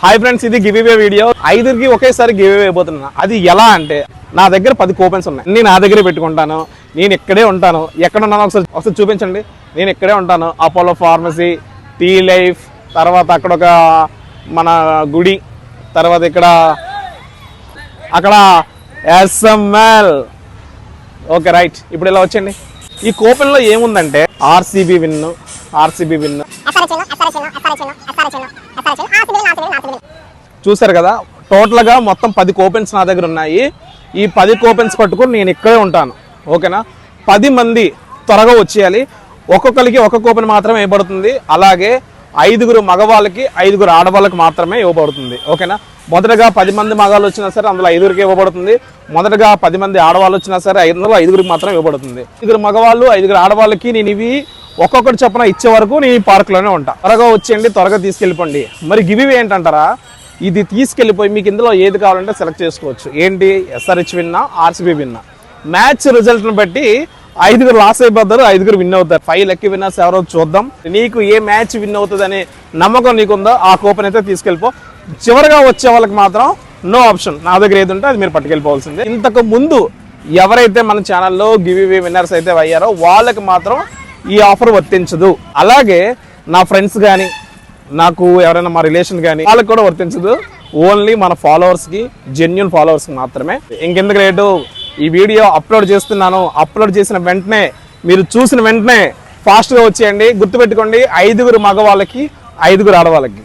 Hi friends ఇది give video ఐదుకి ఒకేసారి గివ్ అవే అయిపోతున్నా. అది ఎలా అంటే నా దగ్గర పది కూపెన్స్ ఉన్నాయి. నేను నా దగ్గరే పెట్టుకుంటాను. నేను ఇక్కడే ఉంటాను. ఎక్కడ ఉన్నాను ఒకసారి ఒకసారి చూపించండి. నేను ఇక్కడే ఉంటాను. అపోలో ఫార్మసీ టీ లైఫ్ తర్వాత అక్కడ ఒక మన గుడి తర్వాత ఇక్కడ అక్కడ ఎస్ఎంఎల్ ఓకే రైట్ ఇప్పుడు ఇలా వచ్చండి ఈ కూపన్లో ఏముందంటే ఆర్సీబీ విన్ ఆర్సీబీ విన్ చూసారు కదా టోటల్గా మొత్తం పది కూపెన్స్ నా దగ్గర ఉన్నాయి. ఈ పది కూపెన్స్ పట్టుకుని నేను ఇక్కడే ఉంటాను. ఓకేనా? పది మంది త్వరగా వచ్చేయాలి. ఒక్కొక్కరికి ఒక కూపెన్ మాత్రమే ఇవ్వబడుతుంది. అలాగే ఐదుగురు మగవాళ్ళకి ఐదుగురు ఆడవాళ్ళకి మాత్రమే ఇవ్వబడుతుంది. ఓకేనా? మొదటగా పది మంది మగాళ్ళు వచ్చినా సరే అందులో ఐదుగురికి ఇవ్వబడుతుంది. మొదటగా పది మంది ఆడవాళ్ళు వచ్చినా సరే అందులో ఐదుగురికి మాత్రం ఇవ్వబడుతుంది. ఐదుగురు మగవాళ్ళు ఐదుగురు ఆడవాళ్ళకి నేను ఇవి ఒక్కొక్కటి చొప్పున ఇచ్చే వరకు నేను ఈ పార్క్లోనే ఉంటా. త్వరగా వచ్చేయండి త్వరగా తీసుకెళ్ళిపోండి. మరి గివి ఏంటంటారా? ఇది తీసుకెళ్ళిపోయి మీకు ఇందులో ఏది కావాలంటే సెలెక్ట్ చేసుకోవచ్చు. ఏంటి? ఎస్ఆర్హెచ్ విన్నా ఆర్సీబీ విన్నా. మ్యాచ్ రిజల్ట్ని బట్టి ఐదుగురు లాస్ అయిపోతారు ఐదుగురు విన్ అవుతారు. ఫైవ్ లెక్కి విన్నర్స్ ఎవరో చూద్దాం. నీకు ఏ మ్యాచ్ విన్ అవుతుంది అనే నమ్మకం నీకుందో ఆ కూపన్ అయితే తీసుకెళ్ళిపో. చివరిగా వచ్చే వాళ్ళకి మాత్రం నో ఆప్షన్ నా దగ్గర ఏది ఉంటే అది మీరు పట్టుకెళ్ళిపోవాల్సిందే. ఇంతకు ముందు ఎవరైతే మన ఛానల్లో గివ్ ఇవే విన్నర్స్ అయితే అయ్యారో వాళ్ళకి మాత్రం ఈ ఆఫర్ వర్తించదు. అలాగే నా ఫ్రెండ్స్ కానీ నాకు ఎవరైనా మా రిలేషన్ కానీ వాళ్ళకి కూడా వర్తించదు. ఓన్లీ మన ఫాలోవర్స్కి జెన్యున్ ఫాలోవర్స్కి మాత్రమే. ఇంకెందుకు రేటు? ఈ వీడియో అప్లోడ్ చేస్తున్నాను. అప్లోడ్ చేసిన వెంటనే మీరు చూసిన వెంటనే ఫాస్ట్గా వచ్చేయండి. గుర్తుపెట్టుకోండి ఐదుగురు మగవాళ్ళకి ఐదుగురు ఆడవాళ్ళకి.